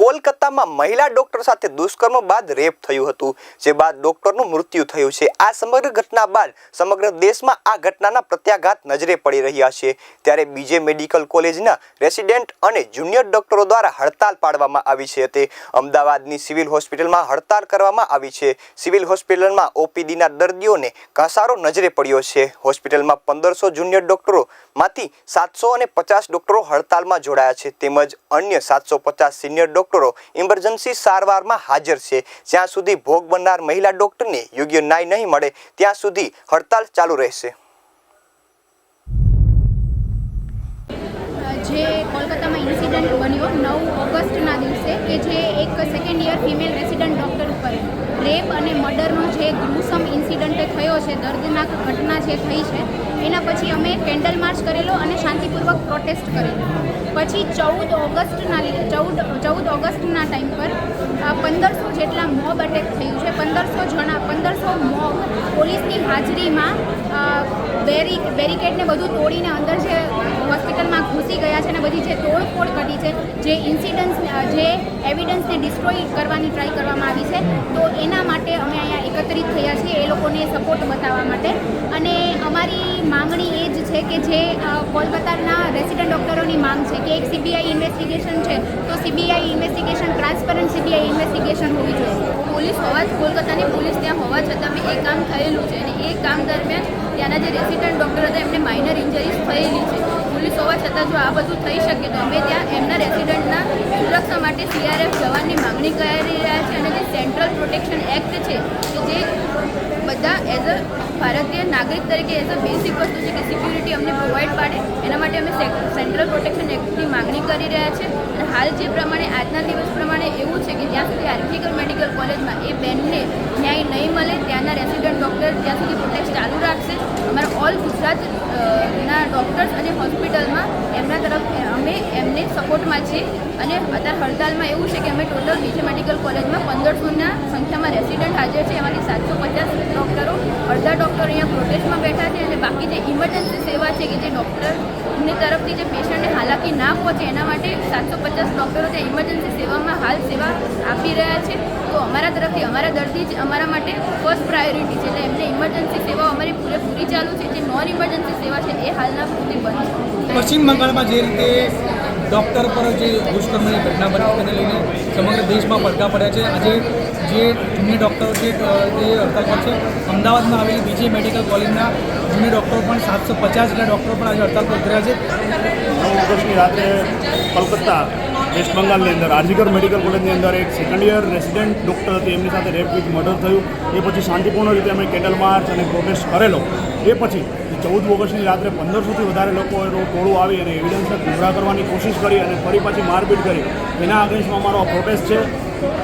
કોલકાતામાં મહિલા ડોક્ટર સાથે દુષ્કર્મ બાદ રેપ થયું હતું, જે બાદ ડોક્ટરનું મૃત્યુ થયું છે. આ સમગ્ર ઘટના બાદ સમગ્ર દેશમાં આ ઘટનાના પ્રત્યાઘાત નજરે પડી રહ્યા છે. ત્યારે બીજે મેડિકલ કોલેજના રેસિડેન્ટ અને જુનિયર ડોક્ટરો દ્વારા હડતાલ પાડવામાં આવી છે તે. અમદાવાદની સિવિલ હોસ્પિટલમાં હડતાલ કરવામાં આવી છે. સિવિલ હોસ્પિટલમાં ઓપીડીના દર્દીઓને ઘસારો નજરે પડ્યો છે. હોસ્પિટલમાં પંદરસો જુનિયર ડોક્ટરોમાંથી સાતસો અને પચાસ ડોક્ટરો હડતાલમાં જોડાયા છે. તેમજ અન્ય સાતસો પચાસ સિનિયર ડોક્ટરો ઇમરજન્સી સારવારમાં હાજર છે. જ્યાં સુધી ભોગ બનનાર મહિલા ડોક્ટરને યોગ્ય ન્યાય નહીં મળે, ત્યાં સુધી હડતાલ ચાલુ રહેશે જે કોલકાતામાં ઇન્સિડન્ટ બન્યો નવ ઓગસ્ટના દિવસે કે જે એક second year female resident doctor ઉપર રેપ અને મર્ડરનો જે ગ્રુસમ ઇન્સિડન્ટ થયો છે, દર્દનાક ઘટના જે થઈ છે, એના પછી અમે કેન્ડલ માર્ચ કરેલો અને શાંતિપૂર્વક પ્રોટેસ્ટ કરેલો. પછી ચૌદ ઓગસ્ટના લીધે, ચૌદ ચૌદ ઓગસ્ટના ટાઈમ પર પંદરસો જેટલા મોબ અટેક થયું છે, પંદરસો જણા, પંદરસો મોબ પોલીસની હાજરીમાં બેરી, બેરિકેડને બધું તોડીને અંદર જે હોસ્પિટલમાં ઘૂસી ગયા છે ને બધી જે તોડફોડ કરી છે, જે ઇન્સિડન્ટ્સ જે એવિડન્સને ડિસ્ટ્રોય કરવાની ટ્રાય કરવામાં આવી છે, તો એના માટે અમે અહીંયા એકત્રિત થયા છીએ એ લોકોને સપોર્ટ બતાવવા માટે. અને અમારી માંગણી એ જ છે કે જે કોલકાતાના રેસિડન્ટ ડૉક્ટરોની માંગ છે કે એક સીબીઆઈ ઇન્વેસ્ટિગેશન છે, તો CBI investigation transparent CBI investigation હોવી જોઈએ. પોલીસ હોવા કોલકાતાની પોલીસ ત્યાં હોવા છતાં બી એ કામ થયેલું છે અને એ કામ દરમિયાન ત્યાંના જે રેસિડન્ટ ડૉક્ટર હતા, એમને માઇનર ઇન્જરીઝ થયેલી છે. પોલીસ હોવા છતાં જો આ બધું થઈ શકે તો અમે ત્યાં એમના રેસિડન્ટના સુરક્ષા માટે સીઆરએફ જવાનની માંગણી કરી રહ્યા છે અને જે સેન્ટ્રલ પ્રોટેક્શન એક્ટ છે જે બધા એઝ અ ભારતીય નાગરિક તરીકે એઝ અ બેસિક વસ્તુ છે કે સિક્યુરિટી અમને પ્રોવાઈડ પાડે, એના માટે અમે સેન્ટ્રલ પ્રોટેક્શન એક્ટની માંગણી કરી રહ્યા છે. અને હાલ જે પ્રમાણે આજના દિવસ પ્રમાણે એવું છે કે જ્યાં સુધી આર્કિકલ મેડિકલ કોલેજમાં એ બેનને ન્યાય નહીં મળે, ત્યાંના રેસિડન્ટ ડૉક્ટર ત્યાં સુધી પ્રોટેક્ટ ચાલુ રાખશે. ઓલ ગુજરાત ના ડૉક્ટર્સ અને હોસ્પિટલમાં એમના તરફ અમે એમને સપોર્ટમાં છીએ. અને અત્યારે હડતાલમાં એવું છે કે અમે ટોટલ બીજે મેડિકલ કોલેજમાં પંદરસોના સંખ્યામાં રેસિડન્ટ હાજર છે. એમાંથી સાતસો પચાસ ડૉક્ટરો અડધા ડૉક્ટરો અહીંયા પ્રોટેસ્ટમાં બેઠા છે અને બાકી જે ઇમરજન્સી સેવા છે કે જે ડૉક્ટરની તરફથી જે પેશન્ટને હાલાકી ના પહોંચે એના માટે સાતસો પચાસ ડૉક્ટરો ત્યાં ઇમરજન્સી સેવામાં હાલ સેવા આપી રહ્યા છે. તો અમારા તરફથી અમારા દર્દી જ અમારા માટે ફર્સ્ટ પ્રાયોરિટી છે. એટલે એમને ઇમરજન્સી સેવાઓ અમારી પૂરેપૂરી ચાલુ છે. જે નોન ઇમરજન્સી સેવા છે એ હાલના પૂરતી બંધ પશ્ચિમ બંગાળમાં જે રીતે ડૉક્ટર પર જે દુષ્કર્મની ઘટના બની તેને લઈને સમગ્ર દેશમાં પડઘા પડ્યા છે. આજે જે જૂની ડૉક્ટરો છે તે જે હડતાલ પર છે અમદાવાદમાં આવેલી બીજી મેડિકલ કોલેજના જૂની ડૉક્ટરો પણ સાતસો પચાસ જેટલા ડૉક્ટરો પણ આજે હડતાલ પર ઉતર્યા છે. નવ ઓગસ્ટની રાત્રે કલકત્તા વેસ્ટ બંગાળની અંદર આરજીકર મેડિકલ કોલેજની અંદર એક સેકન્ડ યર રેસિડેન્ટ ડૉક્ટર હતી. એમની સાથે રેપ વિથ મર્ડર થયું. એ પછી શાંતિપૂર્ણ રીતે અમે કેન્ડલ માર્ચ અને પ્રોટેસ્ટ કરેલો. એ પછી ચૌદ ઓગસ્ટની રાત્રે પંદરસોથી વધારે લોકો ટોળું આવી અને એવિડન્સને ગુમરા કરવાની કોશિશ કરી અને ફરી પાછી મારપીટ કરી. એના અગેન્સ્ટમાં અમારો પ્રોટેસ્ટ છે.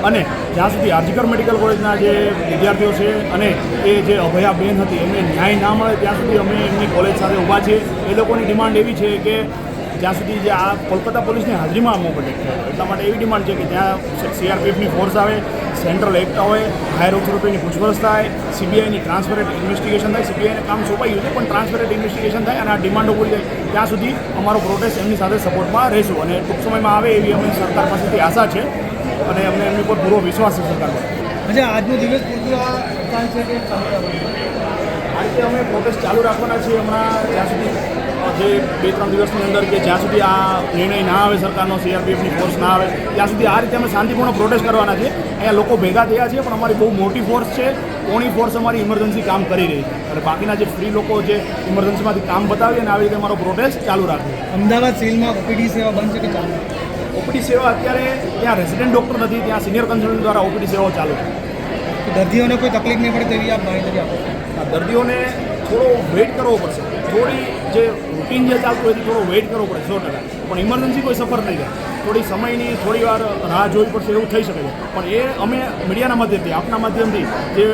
અને જ્યાં સુધી આરજીકર મેડિકલ કોલેજના જે વિદ્યાર્થીઓ છે અને એ જે અભયા બેન હતી, એમને ન્યાય ના મળે, ત્યાં સુધી અમે એમની કોલેજ સાથે ઊભા છીએ. એ લોકોની ડિમાન્ડ એવી છે કે જ્યાં સુધી જે આ કોલકાતા પોલીસની હાજરીમાં અમો પડે એટલા માટે એવી ડિમાન્ડ છે કે ત્યાં સીઆરપીએફની ફોર્સ આવે સેન્ટ્રલ એક્ટ હોય હાયર ઓથોરિટીની પૂછપરછ થાય સીબીઆઈની ટ્રાન્સપરેન્ટ ઇન્વેસ્ટિગેશન થાય. સીબીઆઈને કામ સોંપાયું છે, પણ ટ્રાન્સપરેન્ટ ઇન્વેસ્ટિગેશન થાય અને આ ડિમાન્ડો પૂરી થાય ત્યાં સુધી અમારો પ્રોટેસ્ટ એમની સાથે સપોર્ટમાં રહેશું અને ટૂંક સમયમાં આવે એવી અમે સરકાર પાસેથી આશા છે અને અમને એમની પર પૂરો વિશ્વાસ છે સરકાર પર. આજે આજનો દિવસ કે અમે પ્રોટેસ્ટ ચાલુ રાખવાના છીએ હમણાં જ્યાં સુધી જે બે ત્રણ દિવસની અંદર કે જ્યાં સુધી આ નિર્ણય ના આવે સરકારનો સીઆરપીએફની ફોર્સ ના આવે ત્યાં સુધી આ રીતે અમે શાંતિપૂર્ણ પ્રોટેસ્ટ કરવાના છીએ. અહીંયા લોકો ભેગા થયા છે પણ અમારી બહુ મોટી ફોર્સ છે કોણી ફોર્સ અમારી ઇમરજન્સી કામ કરી રહી છે. અને બાકીના જે ફ્રી લોકો જે ઇમરજન્સીમાંથી કામ બતાવી અને આવી રીતે અમારો પ્રોટેસ્ટ ચાલુ રાખે. અમદાવાદ સિવિલમાં ઓપીડી સેવા બંધ છે કે ચાલુ? ઓપીડી સેવા અત્યારે ત્યાં રેસિડેન્ટ ડૉક્ટર નથી ત્યાં સિનિયર કન્સલ્ટન્ટ દ્વારા ઓપીડી સેવાઓ ચાલુ છે. દર્દીઓને કોઈ તકલીફ નહીં પડે તેવી આપ માહિતી આપો. દર્દીઓને થોડો વેઇટ કરવો પડશે. થોડી જે રૂટીન જે ચાલતું હોય થોડો વેઇટ કરવો પડે, સો ટકા. પણ ઇમરજન્સી કોઈ સફર નહીં થાય. થોડી સમયની થોડી વાર રાહ જોવી પડશે એવું થઈ શકે છે. પણ એ અમે મીડિયાના માધ્યમથી, આપના માધ્યમથી જે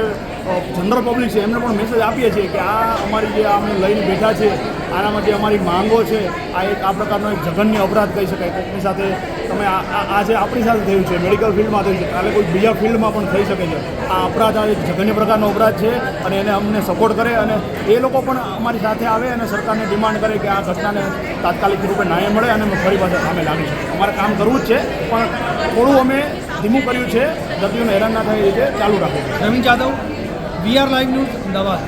જનરલ પબ્લિક છે, એમને પણ મેસેજ આપીએ છીએ કે આ અમારી જે અમે લઈને બેઠા છે, આનામાં જે અમારી માંગો છે, આ એક, આ પ્રકારનો એક જઘન્ય અપરાધ કહી શકાય. કોઈકની સાથે તમે આ જે આપણી સાથે થયું છે મેડિકલ ફિલ્ડમાં થયું છે, કાલે કોઈ બીજા ફિલ્ડમાં પણ થઈ શકે છે. આ અપરાધ આ એક જઘન્ય પ્રકારનો અપરાધ છે અને એને અમને સપોર્ટ કરે અને એ લોકો પણ અમારી સાથે આવે અને સરકારને ડિમાન્ડ કરે કે આ ઘટનાને તાત્કાલિક રૂપે ન્યાય મળે અને ફરી પાછા સામે લાગી શકીએ અમારે કામ કરવું જ છે, પણ થોડું અમે ધીમું કર્યું છે, દર્દીઓને હેરાન ના થાય એ રીતે ચાલુ રાખવું Ravindra Jadav VR live news, Ahmedabad.